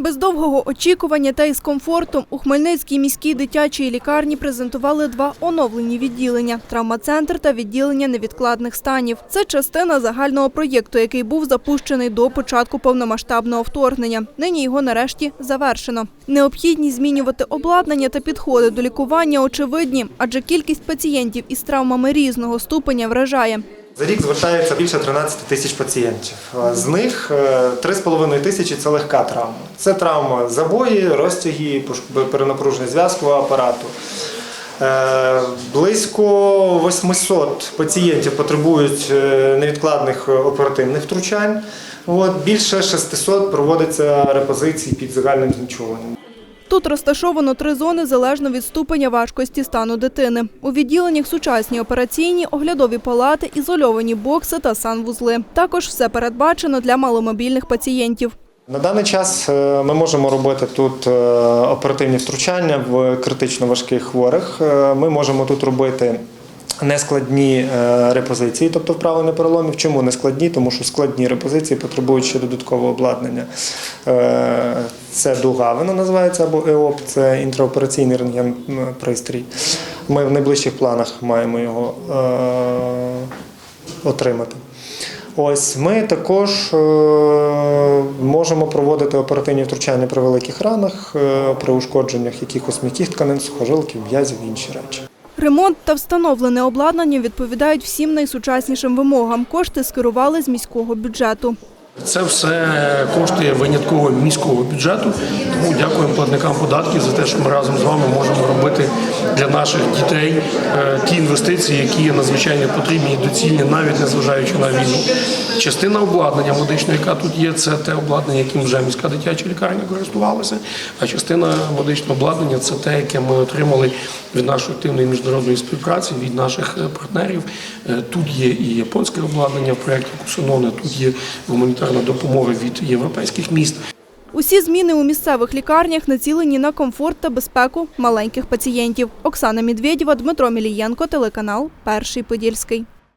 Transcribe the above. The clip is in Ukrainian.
Без довгого очікування та із комфортом у Хмельницькій міській дитячій лікарні презентували два оновлені відділення – травмацентр та відділення невідкладних станів. Це частина загального проєкту, який був запущений до початку повномасштабного вторгнення. Нині його нарешті завершено. Необхідність змінювати обладнання та підходи до лікування очевидні, адже кількість пацієнтів із травмами різного ступеня вражає. За рік звертається більше 13 тисяч пацієнтів. З них е, 3,5 тисячі це легка травма. Це травма забої, розтяги, перенапруження зв'язкового апарату. Е, Близько 800 пацієнтів потребують е, невідкладних е, оперативних втручань. Більше 600 проводиться репозицій під загальним знічуванням. Тут розташовано три зони залежно від ступеня важкості стану дитини. У відділеннях сучасні операційні, оглядові палати, ізольовані бокси та санвузли. Також все передбачено для маломобільних пацієнтів. На даний час е, ми можемо робити тут е, оперативні втручання в критично важких хворих. Е, Ми можемо тут робити нескладні е, репозиції, тобто вправлення переломів. Чому нескладні? Тому що складні репозиції потребують ще додаткового обладнання. Е, Це дуга, вона називається або ЕОП, це інтраопераційний рентген пристрій. Ми в найближчих планах маємо його е, отримати. Ось ми також можемо проводити оперативні втручання при великих ранах, при ушкодженнях якихось м'яких тканин, сухожилків, м'язів і інші речі. Ремонт та встановлене обладнання відповідають всім найсучаснішим вимогам. Кошти скерували з міського бюджету. Це все коштує винятково міського бюджету. Тому дякуємо платникам податків за те, що ми разом з вами можемо робити для наших дітей е, ті інвестиції, які є надзвичайно потрібні і доцільні, навіть незважаючи на війну. Частина обладнання медичного, яка тут є, це те обладнання, яким вже міська дитяча лікарня користувалася. А частина медичного обладнання це те, яке ми отримали від нашої активної міжнародної співпраці, від наших е, партнерів. Е, Тут є і японське обладнання в проєкті Кусононе, тут є гуманітарна допомога від європейських міст. Усі зміни у місцевих лікарнях націлені на комфорт та безпеку маленьких пацієнтів. Оксана Медведєва, Дмитро Мілієнко, телеканал Перший Подільський.